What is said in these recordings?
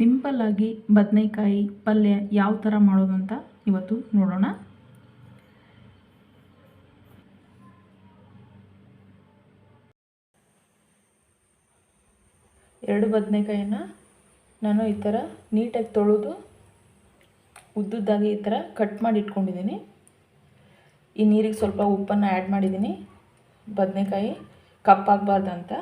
ಸಿಂಪಲ್ಲಾಗಿ ಬದನೆಕಾಯಿ ಪಲ್ಯ ಯಾವ ಥರ ಮಾಡೋದು ಅಂತ ಇವತ್ತು ನೋಡೋಣ. ಎರಡು ಬದನೆಕಾಯಿನ ನಾನು ಈ ಥರ ನೀಟಾಗಿ ತೊಳೆದು ಉದ್ದುದ್ದಾಗಿ ಈ ಥರ ಕಟ್ ಮಾಡಿ ಇಟ್ಕೊಂಡಿದ್ದೀನಿ. ಈ ನೀರಿಗೆ ಸ್ವಲ್ಪ ಉಪ್ಪನ್ನು ಆ್ಯಡ್ ಮಾಡಿದ್ದೀನಿ. ಬದನೆಕಾಯಿ ಕಪ್ಪಾಗಬಾರ್ದಂತ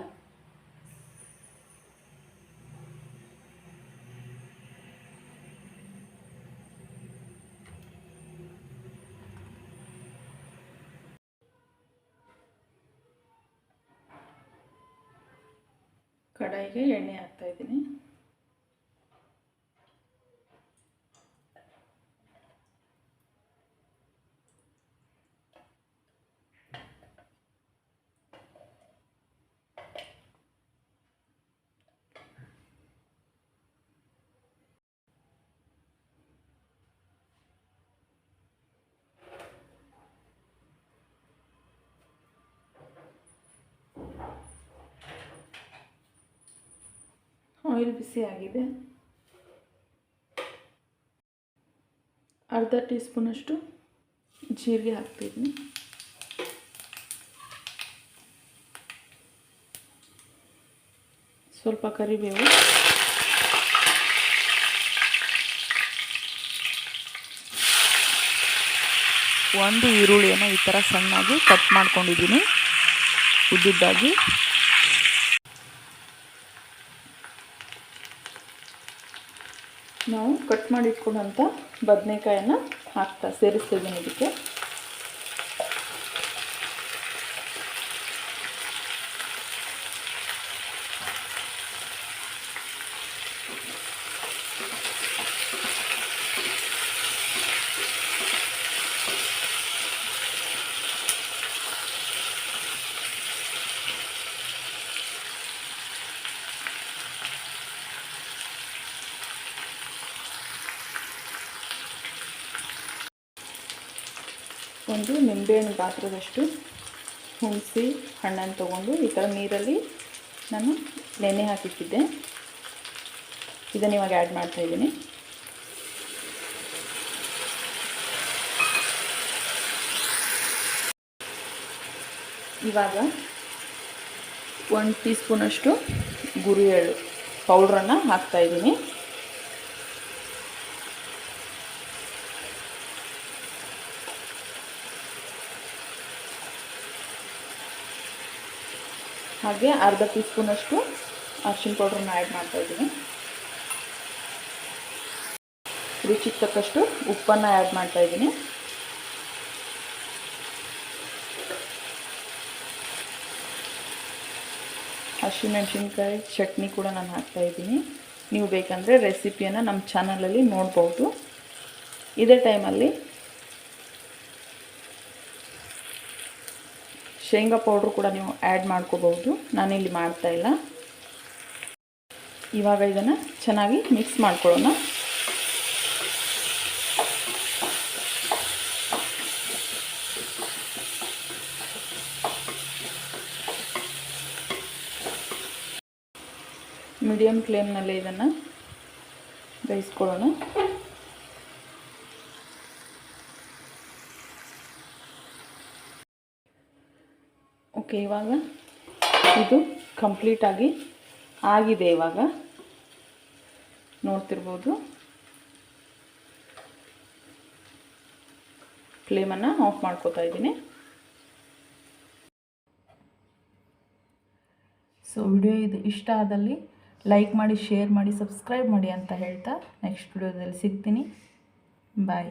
ಕಡಾಯಿಗೆ ಎಣ್ಣೆ ಹಾಕ್ತಾ ಆಯಿಲ್ ಬಿಸಿ ಆಗಿದೆ. ಅರ್ಧ ಟೀ ಸ್ಪೂನಷ್ಟು ಜೀರಿಗೆ ಹಾಕ್ತಿದ್ದೀನಿ ಸ್ವಲ್ಪ ಕರಿಬೇವು. ಒಂದು ಈರುಳ್ಳಿಯನ್ನು ಈ ಥರ ಸಣ್ಣಾಗಿ ಕಟ್ ಮಾಡ್ಕೊಂಡಿದ್ದೀನಿ. ಉದ್ದುದ್ದಾಗಿ ನಾವು ಕಟ್ ಮಾಡಿಟ್ಕೊಂಡಂಥ ಬದನೆಕಾಯನ್ನ ಹಾಕ್ತಾ ಸೇರಿಸ್ತಿದ್ದೀನಿ ಇದಕ್ಕೆ. ಒಂದು ನಿಂಬೆಹಣ್ಣು ಗಾತ್ರದಷ್ಟು ಹುಣಸಿ ಹಣ್ಣನ್ನು ತೊಗೊಂಡು ಈ ಥರ ನೀರಲ್ಲಿ ನಾನು ನೆನೆ ಹಾಕಿಟ್ಟಿದ್ದೆ. ಇದನ್ನು ಇವಾಗ ಆ್ಯಡ್ ಮಾಡ್ತಾಯಿದ್ದೀನಿ ಇವಾಗ ಒಂದು ಟೀ ಸ್ಪೂನಷ್ಟು ಗುರಿ ಎಳ್ಳು ಪೌಡ್ರನ್ನು ಹಾಕ್ತಾಯಿದ್ದೀನಿ ಹಾಗೆ ಅರ್ಧ ಟೀ ಸ್ಪೂನಷ್ಟು ಅರ್ಶಿನ ಪೌಡ್ರನ್ನ ಆ್ಯಡ್ ಮಾಡ್ತಾಯಿದ್ದೀನಿ ರುಚಿಗೆ ತಕ್ಕಷ್ಟು ಉಪ್ಪನ್ನು ಆ್ಯಡ್ ಮಾಡ್ತಾಯಿದ್ದೀನಿ ಹಸಿಮೆಣ್ಸಿನ್ಕಾಯಿ ಚಟ್ನಿ ಕೂಡ ನಾನು ಹಾಕ್ತಾಯಿದ್ದೀನಿ ನೀವು ಬೇಕಂದರೆ ರೆಸಿಪಿಯನ್ನು ನಮ್ಮ ಚಾನಲಲ್ಲಿ ನೋಡ್ಬೋದು. ಇದೇ ಟೈಮಲ್ಲಿ ಶೇಂಗಾ ಪೌಡ್ರು ಕೂಡ ನೀವು ಆ್ಯಡ್ ಮಾಡ್ಕೋಬಹುದು ನಾನಿಲ್ಲಿ ಮಾಡ್ತಾಯಿಲ್ಲ ಇವಾಗ ಇದನ್ನು ಚೆನ್ನಾಗಿ ಮಿಕ್ಸ್ ಮಾಡ್ಕೊಳ್ಳೋಣ. ಮೀಡಿಯಮ್ ಫ್ಲೇಮ್ನಲ್ಲಿ ಇದನ್ನು ಬೇಯಿಸ್ಕೊಳ್ಳೋಣ. ಓಕೆ, ಇವಾಗ ಇದು ಕಂಪ್ಲೀಟಾಗಿ ಆಗಿದೆ ಇವಾಗ. ನೋಡ್ತಿರ್ಬೋದು. ಫ್ಲೇಮನ್ನು ಆಫ್ ಮಾಡ್ಕೋತಾ ಇದ್ದೀನಿ. ಸೊ ವಿಡಿಯೋ ಇದು ಇಷ್ಟ ಆದಲ್ಲಿ ಲೈಕ್ ಮಾಡಿ ಶೇರ್ ಮಾಡಿ ಸಬ್ಸ್ಕ್ರೈಬ್ ಮಾಡಿ ಅಂತ ಹೇಳ್ತಾ ನೆಕ್ಸ್ಟ್ ವಿಡಿಯೋದಲ್ಲಿ ಸಿಗ್ತೀನಿ. ಬಾಯ್